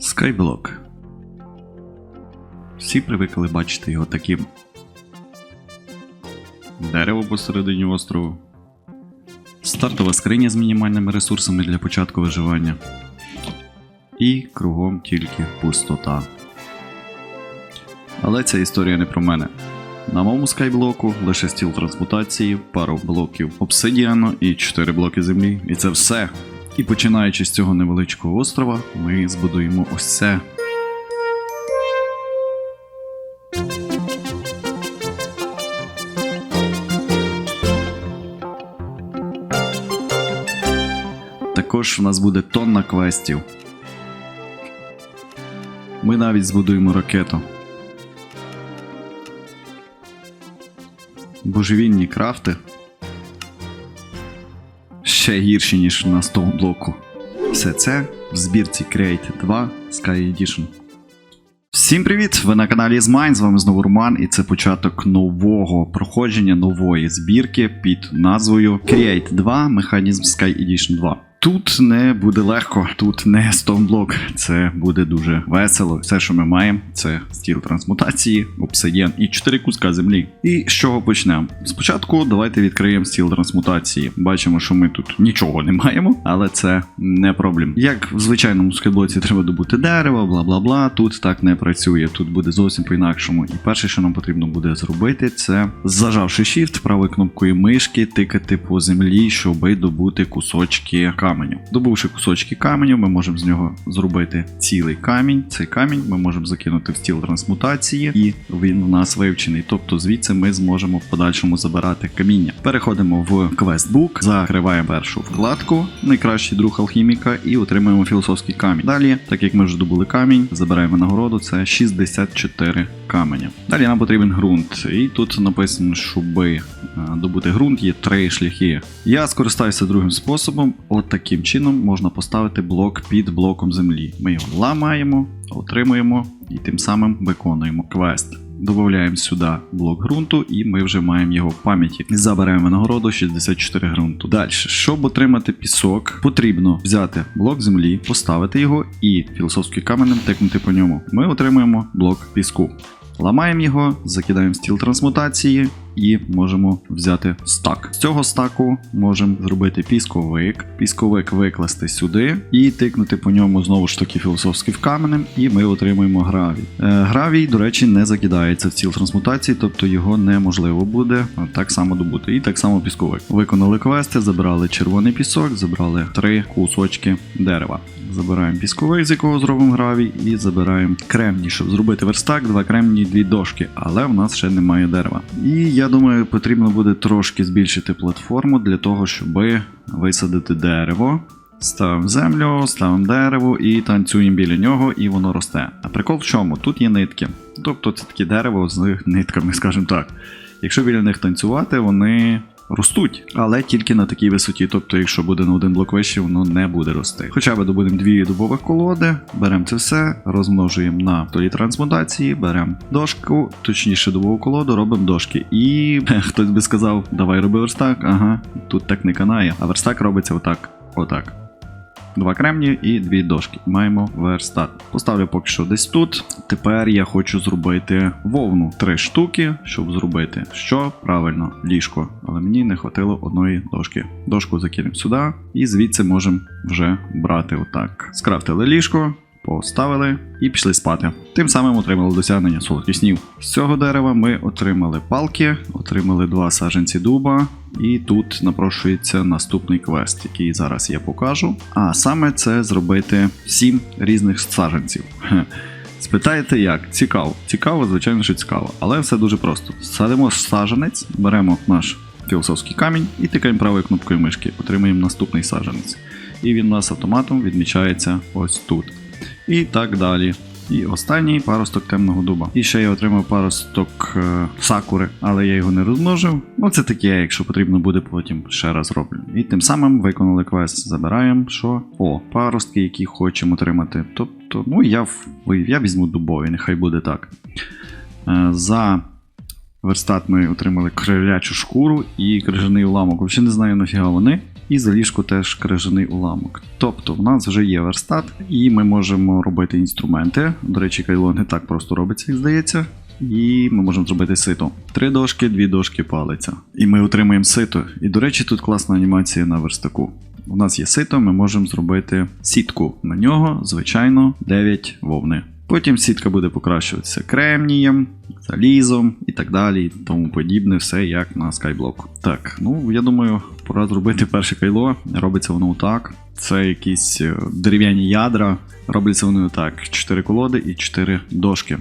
Skyblock. Всі привикли бачити його таким. Дерево посередині острову. Стартова скриня з мінімальними ресурсами для початку виживання. І кругом тільки пустота. Але ця історія не про мене. На моєму скайблоку лише стіл трансмутації, пару блоків обсидіану і 4 блоки землі. І це все. І починаючи з цього невеличкого острова, ми збудуємо ось це. Також в нас буде тонна квестів. Ми навіть збудуємо ракету. Божевільні крафти. Ще гірші, ніж на 100 блоку. Все це в збірці Create 2 Sky Edition. Всім привіт! Ви на каналі Змайн, з вами знову Роман, і це початок нового проходження нової збірки під назвою Create 2 Механізм Sky Edition 2. Тут не буде легко, тут не Stoneblok, це буде дуже весело. Все, що ми маємо, це стіл трансмутації, обсидіан і 4 куска землі. І з чого почнемо? Спочатку давайте відкриємо стіл трансмутації. Бачимо, що ми тут нічого не маємо, але це не проблем. Як в звичайному скайблоці треба добути дерево, бла бла бла. Тут так не працює. Тут буде зовсім по-інакшому. І перше, що нам потрібно буде зробити, це зажавши Shift правою кнопкою мишки, тикати по землі, щоби добути кусочки каменю. Добувши кусочки каменю, ми можемо з нього зробити цілий камінь. Цей камінь ми можемо закинути в стіл трансмутації, і він у нас вивчений. Тобто звідси ми зможемо в подальшому забирати каміння. Переходимо в квестбук, закриваємо першу вкладку, найкращий друг алхіміка, і отримуємо філософський камінь. Далі, так як ми вже добули камінь, забираємо нагороду. Це 64 каменя. Далі нам потрібен ґрунт. І тут написано, щоби е, добути ґрунт, є три шляхи. Я скористаюся другим способом. От таким чином можна поставити блок під блоком землі. Ми його ламаємо, отримуємо і тим самим виконуємо квест. Додаємо сюди блок ґрунту, і ми вже маємо його в пам'яті. Заберемо нагороду 64 ґрунту. Далі, щоб отримати пісок, потрібно взяти блок землі, поставити його і філософським каменем тикнути по ньому. Ми отримуємо блок піску. Ламаємо його, закидаємо стіл трансмутації і можемо взяти стак. З цього стаку можемо зробити пісковик, пісковик викласти сюди і тикнути по ньому знову ж таки філософським каменем, і ми отримуємо гравій. Е, гравій, до речі, не закидається в стіл трансмутації, тобто його неможливо буде так само добути. І так само пісковик. Виконали квести, забрали червоний пісок, забрали три кусочки дерева. Забираємо пісковик, з якого зробимо гравій, і забираємо кремній, щоб зробити верстак, два кремні, дві дошки, але в нас ще немає дерева. І я думаю, потрібно буде трошки збільшити платформу для того, щоб висадити дерево. Ставимо землю, ставимо дерево і танцюємо біля нього, і воно росте. А прикол в чому? Тут є нитки. Тобто це таке дерево з нитками, скажімо так. Якщо біля них танцювати, вони ростуть, але тільки на такій висоті. Тобто, якщо буде на один блок вище, воно не буде рости. Хоча ми добудемо дві дубових колоди, беремо це все, розмножуємо на толі трансмутації, беремо дошку, точніше дубову колоду, робимо дошки. І хтось би сказав, давай роби верстак. Ага, тут так не канає. А верстак робиться отак. Отак. Два кремні і дві дошки. Маємо верстат. Поставлю поки що десь тут. Тепер я хочу зробити вовну три штуки, щоб зробити що? Правильно, ліжко. Але мені не хватило одної дошки. Дошку закинемо сюди, і звідси можемо вже брати отак. Скрафтили ліжко. Поставили і пішли спати. Тим самим отримали досягнення солодких снів. З цього дерева ми отримали палки, отримали два саджанці дуба, і тут напрошується наступний квест, який зараз я покажу. А саме це зробити 7 різних саджанців. Хе. Спитаєте як? Цікаво. Цікаво, звичайно, що цікаво, але все дуже просто. Садимо саджанець, беремо наш філософський камінь і тикаємо правою кнопкою мишки, отримуємо наступний саджанець. І він у нас автоматом відмічається ось тут. І так далі. І останній паросток темного дуба. І ще я отримав паросток е, сакури, але я його не розмножив. Ну це таке, якщо потрібно буде, потім ще раз роблю. І тим самим виконали квест. Забираємо що? О, паростки, які хочемо отримати. Тобто, ну я я візьму дубові, нехай буде так. Е, за верстат ми отримали крилячу шкуру і крижаний уламок. Взагалі не знаю нафіга вони. І за ліжко теж крижаний уламок. Тобто в нас вже є верстат, і ми можемо робити інструменти. До речі, кайло не так просто робиться, як здається. І ми можемо зробити сито. Три дошки, дві дошки палиця. І ми отримаємо сито. І, до речі, тут класна анімація на верстаку. У нас є сито, ми можемо зробити сітку. На нього, звичайно, 9 вовни. Потім сітка буде покращуватися кремнієм, залізом і так далі, і тому подібне, все як на Skyblock. Так, ну я думаю, пора зробити перше кайло. Робиться воно так. Це якісь е, дерев'яні ядра. Робляться вони так: 4 колоди і 4 дошки.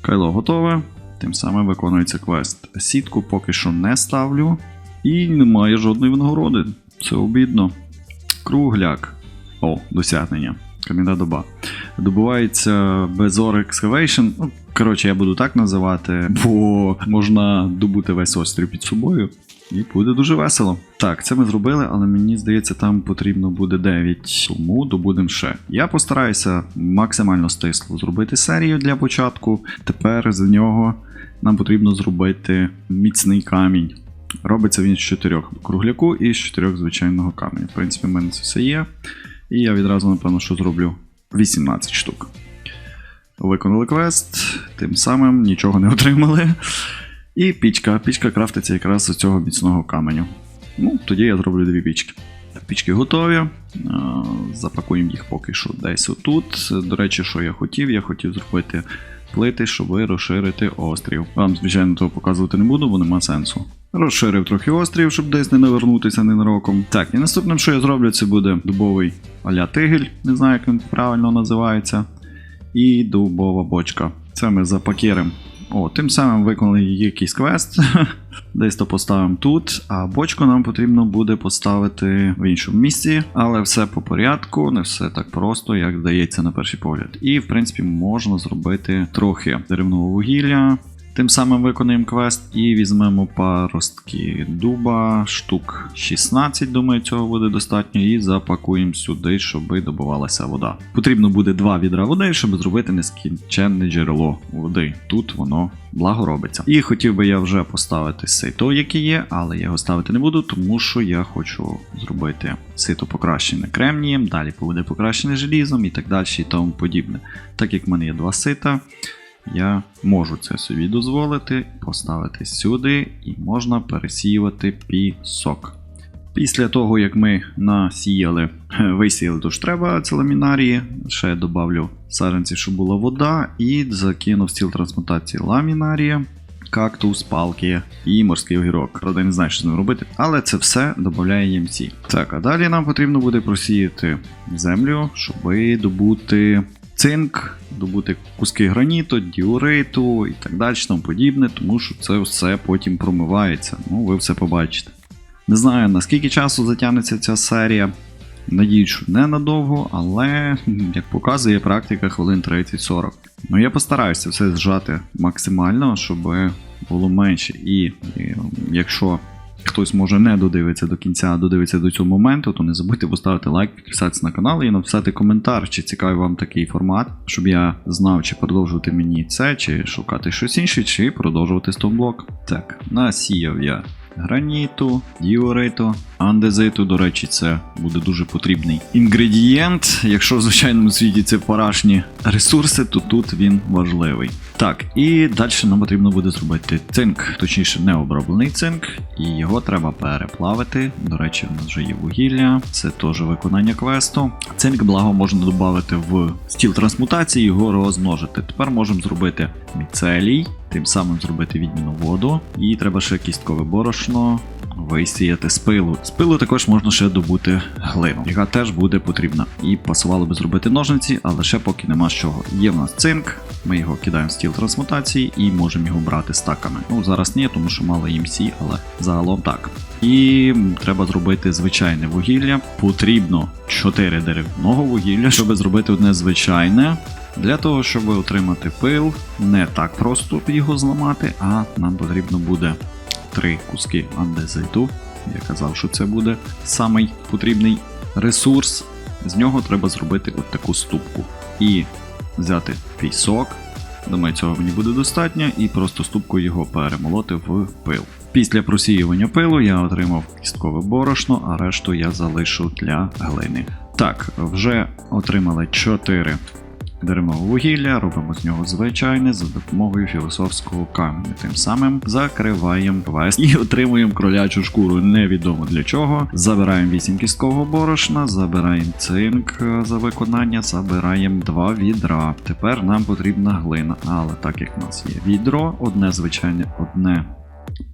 Кайло готове. Тим самим виконується квест. Сітку поки що не ставлю. І немає жодної винагороди. Це обідно. Кругляк. О, досягнення. Кам'яна доба. Добувається Bezor Excavation. Ну, коротше, я буду так називати, бо можна добути весь острів під собою. І буде дуже весело. Так, це ми зробили, але мені здається, там потрібно буде 9, тому добудемо ще. Я постараюся максимально стисло зробити серію для початку. Тепер з нього нам потрібно зробити міцний камінь. Робиться він з 4 кругляку і з 4 звичайного каменю. В принципі, в мене це все є. І я відразу, напевно, що зроблю 18 штук. Виконали квест, тим самим нічого не отримали. І пічка. Пічка крафтиться якраз з цього міцного каменю. Ну, тоді я зроблю дві пічки. Пічки готові. Запакуємо їх поки що десь отут. До речі, що я хотів? Я хотів зробити плити, щоб розширити острів. Вам, звичайно, того показувати не буду, бо нема сенсу. Розширив трохи острів, щоб десь не навернутися ненароком. Так, і наступним, що я зроблю, це буде дубовий аля тигель, не знаю, як він правильно називається. І дубова бочка. Це ми запакіримо. О, тим самим виконали якийсь квест. Десь то поставимо тут, а бочку нам потрібно буде поставити в іншому місці, але все по порядку, не все так просто, як здається на перший погляд. І, в принципі, можна зробити трохи деревного вугілля. Тим самим виконуємо квест і візьмемо паростки дуба, штук 16, думаю, цього буде достатньо, і запакуємо сюди, щоб добувалася вода. Потрібно буде два відра води, щоб зробити нескінченне джерело води. Тут воно благо робиться. І хотів би я вже поставити сито, яке є, але я його ставити не буду, тому що я хочу зробити сито покращене кремнієм, далі буде покращене желізом і так далі, і тому подібне. Так як в мене є два сита я можу це собі дозволити, поставити сюди і можна пересіювати пісок. Після того, як ми насіяли, висіяли, то ж треба це ламінарії, ще додавлю саджанців, щоб була вода, і закинув стіл трансмутації ламінарія, кактус, палки і морський огірок. Правда, не знаю, що з ним робити, але це все додає EMC. Так, а далі нам потрібно буде просіяти землю, щоб добути цинк, добути куски граніту, діориту і так далі, тому подібне, тому що це все потім промивається. Ну, ви все побачите. Не знаю, наскільки часу затягнеться ця серія. Надіюсь, що ненадовго, але, як показує практика, хвилин 30-40. Ну, я постараюся все зжати максимально, щоб було менше. І, і якщо хтось може не додивиться до кінця, а додивиться до цього моменту, то не забудьте поставити лайк, підписатися на канал і написати коментар, чи цікавий вам такий формат, щоб я знав, чи продовжувати мені це, чи шукати щось інше, чи продовжувати стомблок. Так, насіяв я граніту, діориту, андезиту. До речі, це буде дуже потрібний інгредієнт. Якщо в звичайному світі це парашні ресурси, то тут він важливий. Так, і далі нам потрібно буде зробити цинк, точніше, необроблений цинк, і його треба переплавити. До речі, в нас вже є вугілля, це теж виконання квесту. Цинк, благо, можна додати в стіл трансмутації, його розмножити. Тепер можемо зробити міцелій, тим самим зробити відміну воду. І треба ще кісткове борошно. Висіяти з пилу. З пилу також можна ще добути глину, яка теж буде потрібна. І пасувало би зробити ножниці, але ще поки нема з чого. Є в нас цинк, ми його кидаємо в стіл трансмутації і можемо його брати стаками. Ну зараз ні, тому що мало EMC, але загалом так. І треба зробити звичайне вугілля. Потрібно 4 деревного вугілля, щоб зробити одне звичайне. Для того, щоб отримати пил, не так просто його зламати, а нам потрібно буде три куски андезиту. Я казав, що це буде самий потрібний ресурс. З нього треба зробити от таку ступку. І взяти пісок Думаю, цього мені буде достатньо, і просто ступкою його перемолоти в пил. Після просіювання пилу я отримав кісткове борошно, а решту я залишу для глини. Так, вже отримали 4 деревного вугілля, робимо з нього звичайне за допомогою філософського каменю. Тим самим закриваємо квест і отримуємо кролячу шкуру. Невідомо для чого. Забираємо 8 кісткового борошна, забираємо цинк е, за виконання, забираємо 2 відра. Тепер нам потрібна глина. Але так як в нас є відро, одне звичайне, одне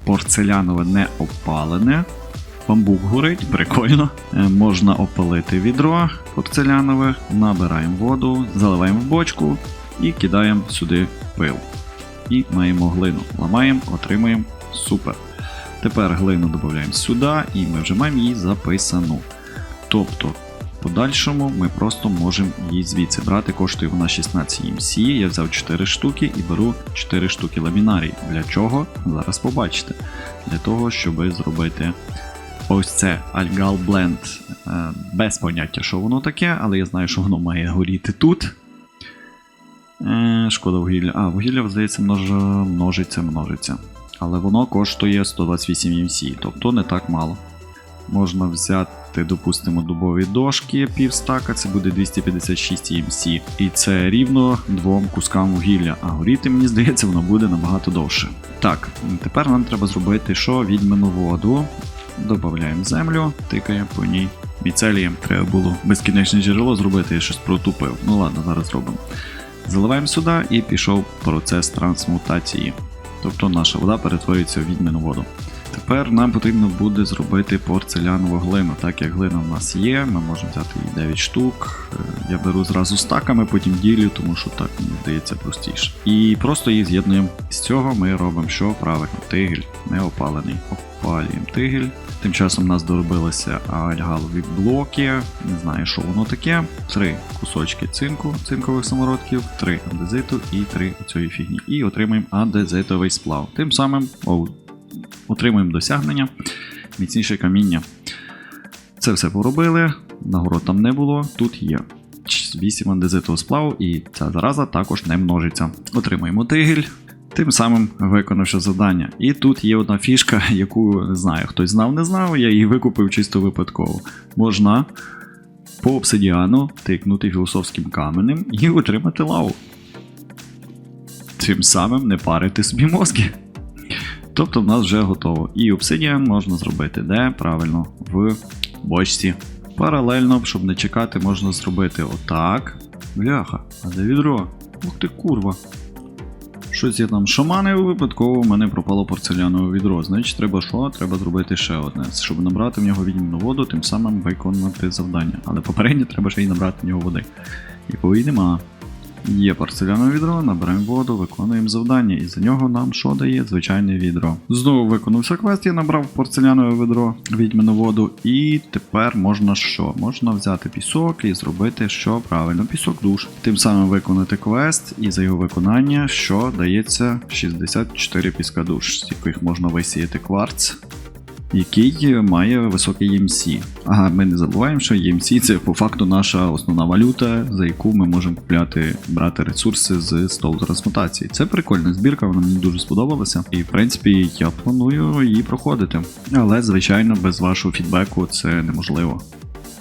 порцелянове не опалене. Бамбук горить, прикольно. Е, Можна опалити відро порцелянове, набираємо воду, заливаємо в бочку і кидаємо сюди пил. І маємо глину. Ламаємо, отримуємо. Супер. Тепер глину додаємо сюди, і ми вже маємо її записану. Тобто, в подальшому ми просто можемо її звідси брати. Коштує вона 16 EMC. Я взяв 4 штуки і беру 4 штуки ламінарій. Для чого? Зараз побачите. Для того, щоб зробити ось це Algal Blend. Е, Без поняття, що воно таке, але я знаю, що воно має горіти тут. Е, Шкода вугілля. А, вугілля, здається, множ... множиться, множиться. Але воно коштує 128 EMC, тобто не так мало. Можна взяти, допустимо, дубові дошки півстака, це буде 256 EMC. І це рівно двом кускам вугілля. А горіти, мені здається, воно буде набагато довше. Так, тепер нам треба зробити що? Відьмину воду. Додаємо землю, тикаємо по ній. Міцелієм треба було безкінечне джерело зробити, я щось протупив. Ну ладно, зараз зробимо. Заливаємо сюди і пішов процес трансмутації. Тобто наша вода перетворюється в відміну воду. Тепер нам потрібно буде зробити порцелянову глину. Так як глина в нас є, ми можемо взяти її 9 штук. Е, Я беру зразу стаками, потім ділю, тому що так мені здається простіше. І просто її з'єднуємо. З цього ми робимо що правильно. Тигель не опалений. Опалюємо тигель. Тим часом у нас доробилися альгалові блоки. Не знаю, що воно таке. Три кусочки цинку, цинкових самородків, три андезиту і три цієї фігні. І отримаємо андезитовий сплав. Тим самим о, отримуємо досягнення, міцніше каміння. Це все поробили. Нагород там не було, тут є. 8 андезитового сплаву, і ця зараза також не множиться. Отримуємо тигель, тим самим виконавши завдання. І тут є одна фішка, яку не знаю, хтось знав, не знав, я її викупив чисто випадково. Можна по обсидіану тикнути філософським каменем і отримати лаву. Тим самим не парити собі мозки. Тобто в нас вже готово. І обсидіан можна зробити де? Правильно, в бочці. Паралельно, щоб не чекати, можна зробити отак. Бляха, а де відро? Ух ти курва. Щось я там шаманив, випадково в мене пропало порцелянове відро. Значить, треба що? Треба зробити ще одне, щоб набрати в нього відмінну воду, тим самим виконати завдання. Але попередньо треба ще й набрати в нього води. Якої нема. Є порцелянове відро, набираємо воду, виконуємо завдання, і за нього нам що дає звичайне відро. Знову виконався квест, я набрав порцелянове відро, відьмину воду, і тепер можна що? Можна взяти пісок і зробити що правильно, пісок душ. Тим самим виконати квест, і за його виконання, що дається 64 піска душ, з яких можна висіяти кварц. Який має високий EMC. Ага, ми не забуваємо, що EMC це по факту наша основна валюта, за яку ми можемо купляти, брати ресурси з столу трансмутації. Це прикольна збірка, вона мені дуже сподобалася. І в принципі я планую її проходити. Але, звичайно, без вашого фідбеку це неможливо.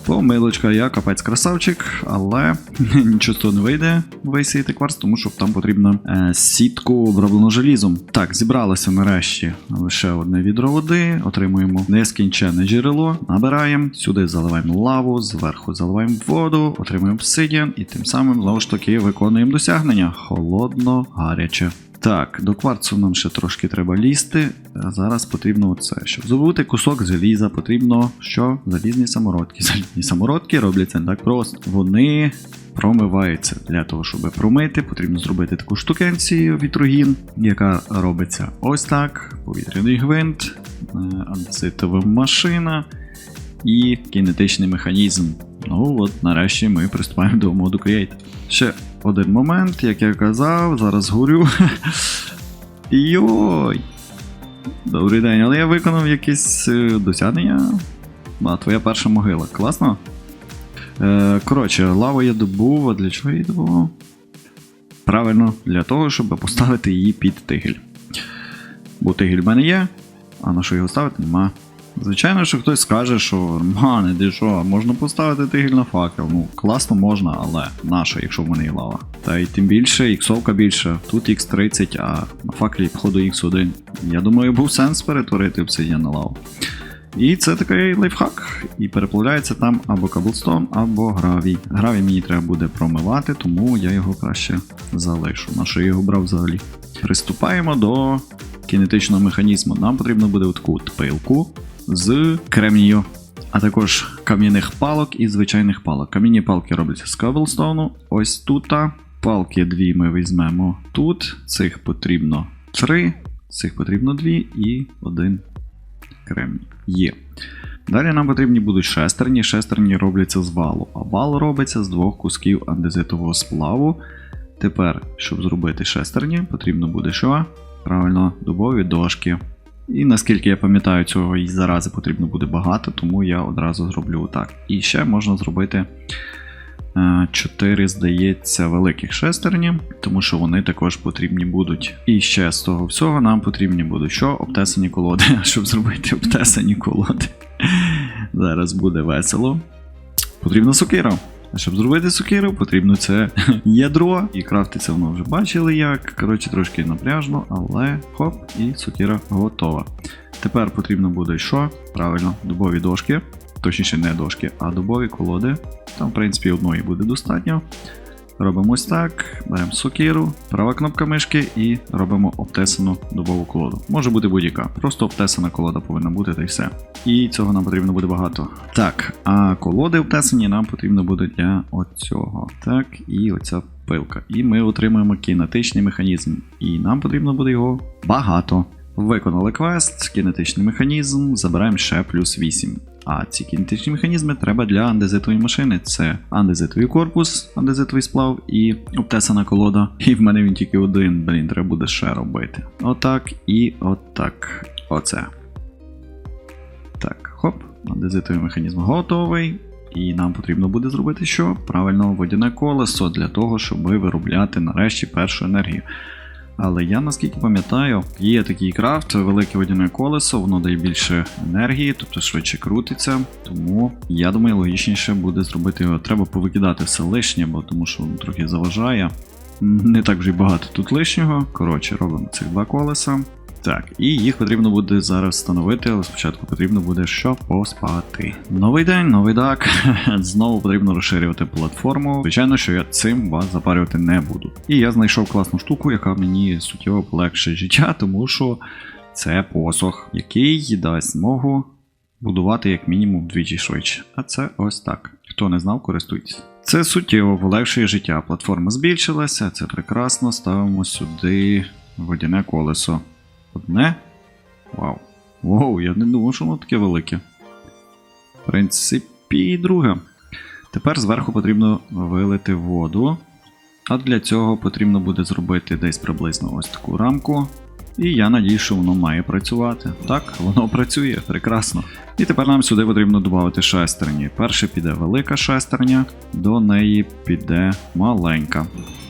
Помилочка, я капець красавчик, але нічого з того не вийде висіяти кварц, тому що там потрібно е, сітку оброблено желізом. Так, зібралося нарешті лише одне відро води, отримуємо нескінченне джерело, набираємо, сюди заливаємо лаву, зверху заливаємо воду, отримуємо обсидіан і тим самим знову ж таки виконуємо досягнення. Холодно, гаряче. Так, до кварцу нам ще трошки треба лізти. А зараз потрібно оце. Щоб здобути кусок заліза, потрібно що? Залізні самородки. Залізні самородки робляться не так просто. Вони промиваються. Для того, щоб промити, потрібно зробити таку штукенцію вітрогін, яка робиться ось так: повітряний гвинт, е, андеситова машина і кінетичний механізм. Ну от, нарешті ми приступаємо до моду Create. Ще один момент, як я казав, зараз горю. Йой! Добрий день, але я виконав якесь е, досягнення. А, твоя перша могила. Класно? Е, коротше, лаву я добув, а для чого я її добував? Правильно, для того, щоб поставити її під тигель. Бо тигель в мене є, а на що його ставити нема. Звичайно, що хтось скаже, що Романе, ти що, можна поставити тигель на факел. Ну, класно можна, але на що, якщо в мене є лава. Та й тим більше, іксовка більше, тут X30, а на факлі, походу, X1. Я думаю, був сенс перетворити обсидіан на лаву. І це такий лайфхак. І переплавляється там або каблстон, або гравій. Гравій мені треба буде промивати, тому я його краще залишу. На що я його брав взагалі? Приступаємо до кінетичного механізму. Нам потрібно буде таку от пилку з кремнію, а також кам'яних палок і звичайних палок. Кам'яні палки робляться з каблстону. Ось тут. Палки дві ми візьмемо тут. Цих потрібно три, цих потрібно дві і один кремній. Є. Далі нам потрібні будуть шестерні. Шестерні робляться з валу, а вал робиться з двох кусків андезитового сплаву. Тепер, щоб зробити шестерні, потрібно буде що? Правильно, дубові дошки. І наскільки я пам'ятаю, цього і зарази потрібно буде багато, тому я одразу зроблю так. І ще можна зробити 4, здається, великих шестерні, тому що вони також потрібні будуть. І ще з того всього нам потрібні будуть що? Обтесані колоди. Щоб зробити обтесані колоди, зараз буде весело. Потрібна сокира. А щоб зробити сокиру, потрібно це ядро. І крафтиться воно вже бачили як. Коротше, трошки напряжно, але хоп, і сокира готова. Тепер потрібно буде що? Правильно, дубові дошки. Точніше, не дошки, а дубові колоди. Там, в принципі, одної буде достатньо. Робимо ось так, беремо сокиру, права кнопка мишки і робимо обтесану дубову колоду. Може бути будь-яка, просто обтесана колода повинна бути та й все. І цього нам потрібно буде багато. Так, а колоди обтесані нам потрібно буде для оцього. Так, і оця пилка. І ми отримуємо кінетичний механізм. І нам потрібно буде його багато. Виконали квест, кінетичний механізм, забираємо ще плюс 8. А ці кінетичні механізми треба для андезитової машини. Це андезитовий корпус, андезитовий сплав і обтесана колода. І в мене він тільки один, блін, треба буде ще робити. Отак і отак. Оце. Так, хоп, андезитовий механізм готовий. І нам потрібно буде зробити що? Правильно, водяне колесо для того, щоб виробляти нарешті першу енергію. Але я наскільки пам'ятаю, є такий крафт, велике водяне колесо, воно дає більше енергії, тобто швидше крутиться. Тому я думаю, логічніше буде зробити його. Треба повикидати все лишнє, бо тому що воно трохи заважає. Не так вже й багато тут лишнього. Коротше, робимо цих два колеса. Так, і їх потрібно буде зараз встановити, але спочатку потрібно буде що поспати. Новий день, новий дак. Знову потрібно розширювати платформу. Звичайно, що я цим вас запарювати не буду. І я знайшов класну штуку, яка мені суттєво полегшить життя, тому що це посох, який дасть змогу будувати як мінімум вдвічі швидше. А це ось так. Хто не знав, користуйтесь. Це суттєво полегшує життя. Платформа збільшилася, це прекрасно. Ставимо сюди водяне колесо. Одне. Вау. Воу, я не думав, що воно таке велике. В принципі, друге. Тепер зверху потрібно вилити воду. А для цього потрібно буде зробити десь приблизно ось таку рамку. І я надію, що воно має працювати. Так, воно працює, прекрасно. І тепер нам сюди потрібно додати шестерні. Перше піде велика шестерня, до неї піде маленька.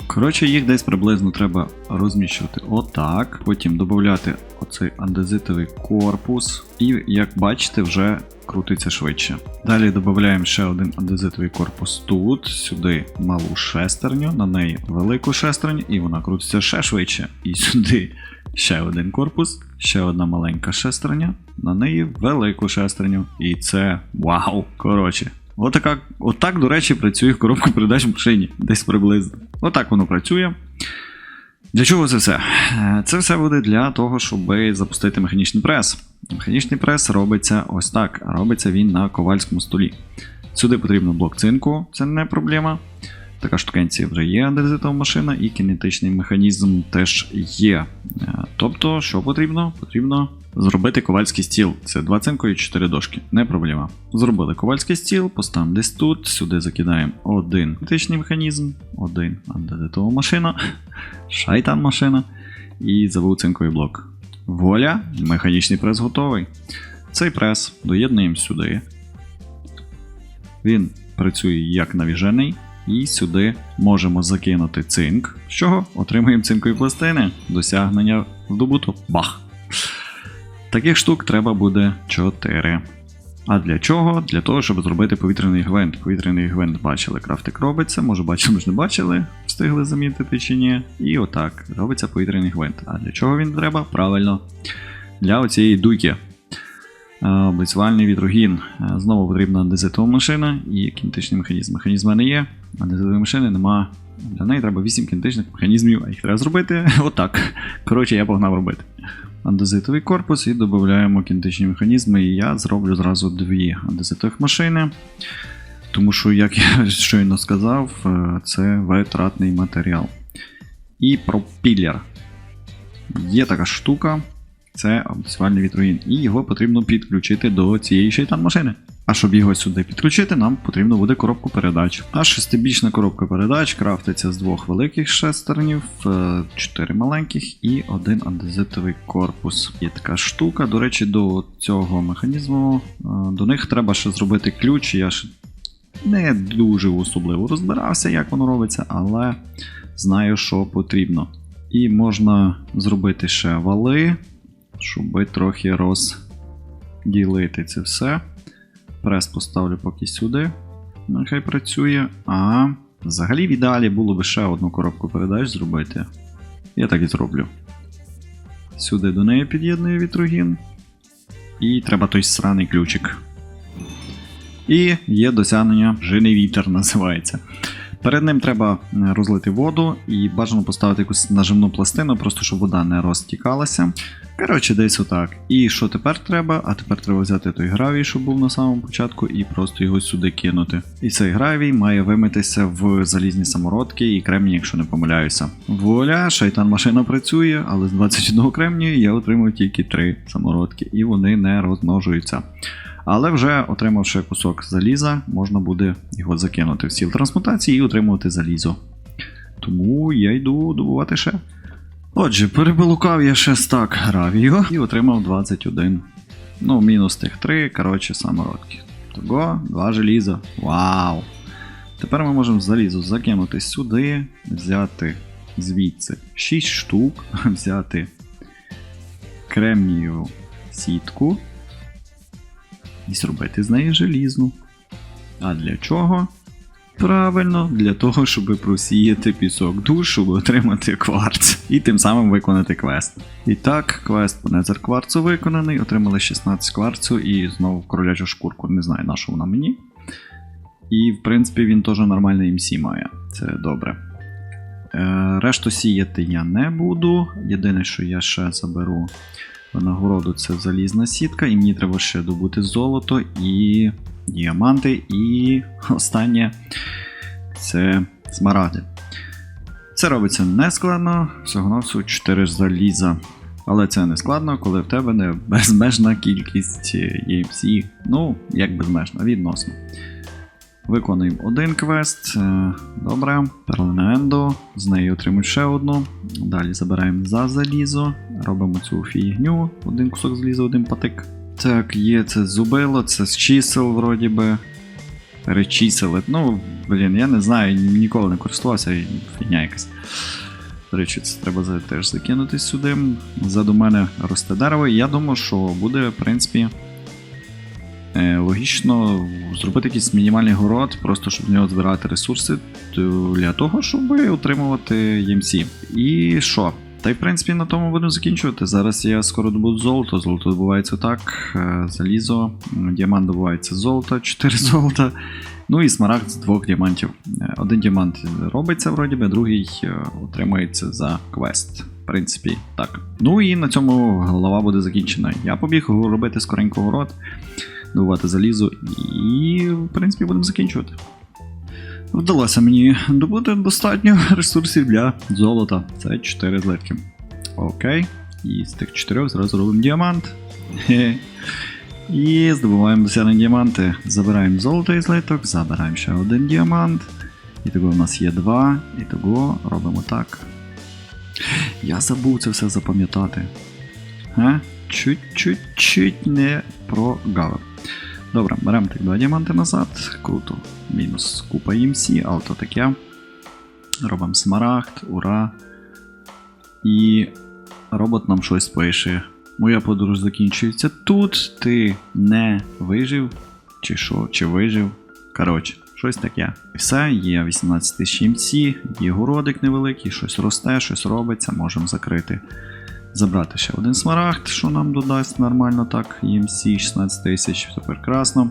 Коротше, їх десь приблизно треба розміщувати отак. Потім додати оцей андезитовий корпус. І, як бачите, вже крутиться швидше. Далі додаємо ще один андезитовий корпус тут, сюди малу шестерню, на неї велику шестерню, і вона крутиться ще швидше. І сюди ще один корпус, ще одна маленька шестерня, на неї велику шестерню. І це вау! Коротше. Отака, отак, до речі, працює коробка передач в машині, десь приблизно. Отак воно працює. Для чого це все? Е, Це все буде для того, щоб запустити механічний прес. Механічний прес робиться ось так. Робиться він на ковальському столі. Сюди потрібно блок цинку, це не проблема. Така штукенція вже є андезитова машина, і кінетичний механізм теж є. Е, Тобто, що потрібно? Потрібно зробити ковальський стіл. Це два цинку і 4 дошки, не проблема. Зробили ковальський стіл, поставимо десь тут, сюди закидаємо один кінетичний механізм, один андезитова машина, шайтан машина і забув цинковий блок. Воля, механічний прес готовий. Цей прес доєднуємо сюди. Він працює як навіжений. І сюди можемо закинути цинк. З чого? Отримуємо цинкові пластини. Досягнення здобуто. Бах! Таких штук треба буде 4. А для чого? Для того, щоб зробити повітряний гвинт. Повітряний гвинт бачили, крафтик робиться, може бачили, може не бачили, встигли замітити чи ні. І отак робиться повітряний гвинт. А для чого він треба? Правильно. Для оцієї дуйки. Е, Облицювальний вітрогін. Е, Знову потрібна андезитова машина і кінетичний механізм. Механізм в мене є, андезитової машини нема. Для неї треба 8 кінетичних механізмів, а їх треба зробити отак. Коротше, я погнав робити. Андезитовий корпус і додаємо кінетичні механізми. І я зроблю зразу дві андезитових машини. Тому що, як я щойно сказав, е, це витратний матеріал. І пропілер. Є така штука, це обсвальний вітрогін, і його потрібно підключити до цієї шейтан машини. А щоб його сюди підключити, нам потрібно буде коробку передач. А шестибічна коробка передач крафтиться з двох великих шестернів, е, чотири маленьких і один андезитовий корпус. Є така штука. До речі, до цього механізму е, до них треба ще зробити ключ. Я ж не дуже особливо розбирався, як воно робиться, але знаю, що потрібно. І можна зробити ще вали, щоб трохи розділити це все. Прес поставлю поки сюди. Нехай працює. А взагалі в ідеалі було б ще одну коробку передач зробити. Я так і зроблю. Сюди до неї під'єдную вітрогін. І треба той сраний ключик. І є досягнення Жиний вітер називається. Перед ним треба е, розлити воду і бажано поставити якусь нажимну пластину, просто щоб вода не розтікалася. Коротше, десь отак. І що тепер треба? А тепер треба взяти той гравій, що був на самому початку, і просто його сюди кинути. І цей гравій має вимитися в залізні самородки і кремній, якщо не помиляюся. Вуаля, шайтан машина працює, але з 21 кремнію я отримав тільки 3 самородки, і вони не розмножуються. Але вже отримавши кусок заліза, можна буде його закинути в сіл трансмутації і отримувати залізо. Тому я йду добувати ще. Отже, перебалукав я ще стак гравію і отримав 21. Ну, мінус тих 3, коротше, самородки. Того, 2 желіза. Вау! Тепер ми можемо залізо закинути сюди, взяти звідси 6 штук, взяти кремнієву сітку і зробити з неї желізну. А для чого? Правильно, для того, щоб просіяти пісок душ, щоб отримати кварц і тим самим виконати квест. І так, квест по Незер кварцу виконаний, отримали 16 кварцу і знову кролячу шкурку. Не знаю, на що вона мені. І, в принципі, він теж нормальний МС має. Це добре. Е, решту сіяти я не буду. Єдине, що я ще заберу нагороду, це залізна сітка, і мені треба ще добути золото і діаманти, і останнє це смарагди. Це робиться не складно, всього всього 4 заліза. Але це не складно, коли в тебе не безмежна кількість EMC. Ну, як безмежна, відносно. Виконуємо один квест. е, Добре. Перлина Ендо. З неї отримуємо ще одну. Далі забираємо за залізо. Робимо цю фігню. Один кусок заліза, один патик. Так, є це зубило, це з чисел, вроді би. Перечисели. Ну, блін, я не знаю, ніколи не користувався, фігня якась. До речі, це треба теж закинути сюди. Ззаду мене росте дерево, я думаю, що буде, в принципі, логічно зробити якийсь мінімальний город, просто щоб з нього збирати ресурси для того, щоб отримувати EMC. І що? Та й в принципі на тому будемо закінчувати. Зараз я скоро добуду золото. Золото добувається так, е, залізо, діамант добувається з золота, 4 золота. Ну і смарагд з двох діамантів. Е, Один діамант робиться, вроді би, другий е, отримується за квест. В принципі, так. Ну і на цьому голова буде закінчена. Я побіг робити скоренько город, добувати залізо, і, в принципі, будемо закінчувати. Вдалося мені добути достатньо ресурсів для золота. Це 4 злитки. Окей. І з тих 4 зразу робимо діамант. І здобуваємо досягнені діаманти. Забираємо золото і злиток, забираємо ще один діамант. І того в нас є два. І того робимо так. Я забув це все запам'ятати. Чуть-чуть-чуть не прогавив. Добре, беремо тих два діаманти назад. Круто. Мінус купа EMC, але то таке. Робимо смарагд, ура. І робот нам щось пише. Моя подорож закінчується тут. Ти не вижив. Чи що, чи вижив. Коротше, щось таке. Все, є 18 тисяч EMC, є городик невеликий, щось росте, щось робиться, можемо закрити. Забрати ще один смарагд, що нам додасть нормально так. EMC 16 тисяч, все прекрасно.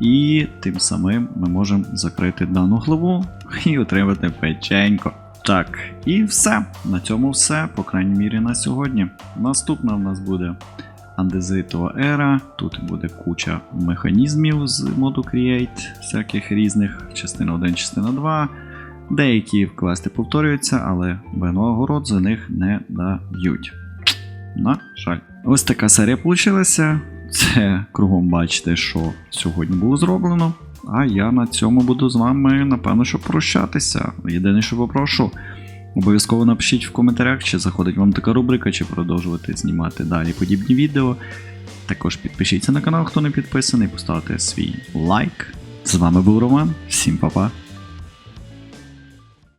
І тим самим ми можемо закрити дану главу і отримати печенько. Так, і все. На цьому все, по крайній мірі на сьогодні. Наступна в нас буде андезитова ера. Тут буде куча механізмів з моду Create, всяких різних, частина 1, частина 2. Деякі квести повторюються, але виногород за них не дають. На жаль. Ось така серія вийшла. Це кругом бачите, що сьогодні було зроблено. А я на цьому буду з вами, напевно, що прощатися. Єдине, що попрошу, обов'язково напишіть в коментарях, чи заходить вам така рубрика, чи продовжувати знімати далі подібні відео. Також підпишіться на канал, хто не підписаний, поставте свій лайк. З вами був Роман. Всім па-па.